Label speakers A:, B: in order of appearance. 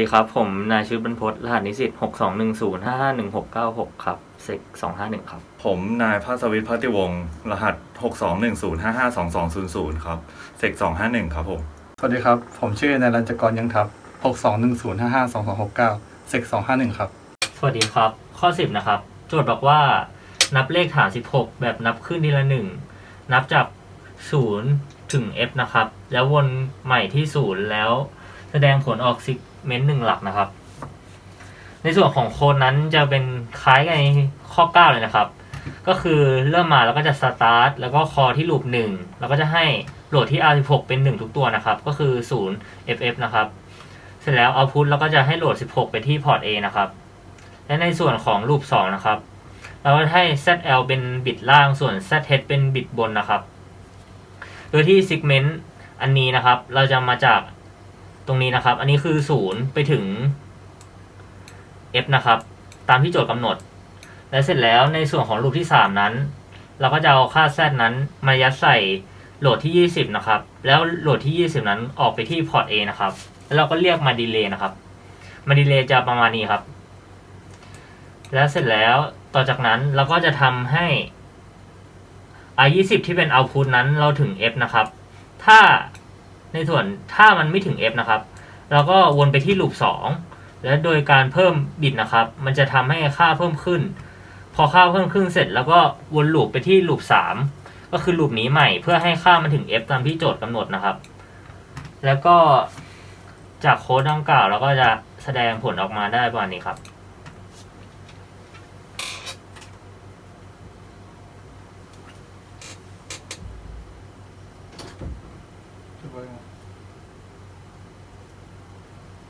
A: ดีครับ ผมนายชื่อบรรพตรหัสนิสิตหกสองหนึ่งศูนย์ห้าห้าหนึ่งหกเก้าหกครับเซกสองห้าหนึ่งครับ
B: ผมนายภาสวิทย์พัติวงศ์รหัส 621055220ครับเซก251 ครับผม
C: สวัสดีครับ ผมชื่อนายรัญจกรยังทับ 6210552269เซก251 ครับ
A: สวัสดีครับ ข้อสิบนะครับ โจทย์บอกว่านับเลขฐานสิบหกแบบนับขึ้นทีละหนึ่งนับจากศูนย์ถึง f นะครับ แล้ววนใหม่ที่ศูนย์แล้ว แสดงผลออกซิกเมนต์หนึ่งหลักนะครับ ในส่วนของโค้ดนั้นจะเป็นคล้ายกันในข้อ 9 เลยนะครับ ก็คือเริ่มมาแล้วก็จะสตาร์ทแล้วก็คอที่ลูป1แล้วก็จะให้โหลดที่ R16 เป็น 1 ทุกตัวนะครับ ก็คือ 0 FF นะครับ เสร็จแล้วเอาพุทแล้วก็จะให้โหลด 16 ไปที่พอร์ต A นะครับ และในส่วนของรูป 2 นะครับเราจะให้ ZL เป็นบิตล่างส่วน ZH เป็นบิตบนนะครับ โดยที่ segment อันนี้นะครับ เราจะมาจาก ตรงนี้นะครับ อันนี้คือ 0 ไปถึง F นะครับ ตามที่โจทย์กำหนด และเสร็จแล้วในส่วนของรูปที่ 3 นั้น เราก็จะเอาค่า z นั้น มายัดใส่โหลดที่ 20 นะครับ แล้วโหลดที่ 20 นั้นออกไปที่พอร์ต A นะครับ แล้วเราก็เรียกมาดีเลย์นะครับ มาดีเลย์จะประมาณนี้ครับ แล้วเสร็จแล้วต่อจากนั้นเราก็จะทำให้ i 2 0ที่เป็น output นั้นเราถึง f นะครับ ถ้า ในส่วนถ้ามันไม่ถึง f นะครับ เราก็วนไปที่ลูป2 และโดยการเพิ่มบิตนะครับ มันจะทำให้ค่าเพิ่มขึ้น พอค่าเพิ่มขึ้นเสร็จ แล้วก็วนลูปไปที่ลูป3 ก็คือลูปนี้ใหม่เพื่อให้ค่ามันถึง f ตามที่โจทย์กำหนดนะครับ แล้วก็จากโค้ดดังกล่าวเราก็จะแสดงผลออกมาได้ประมาณนี้ครับ 这吧用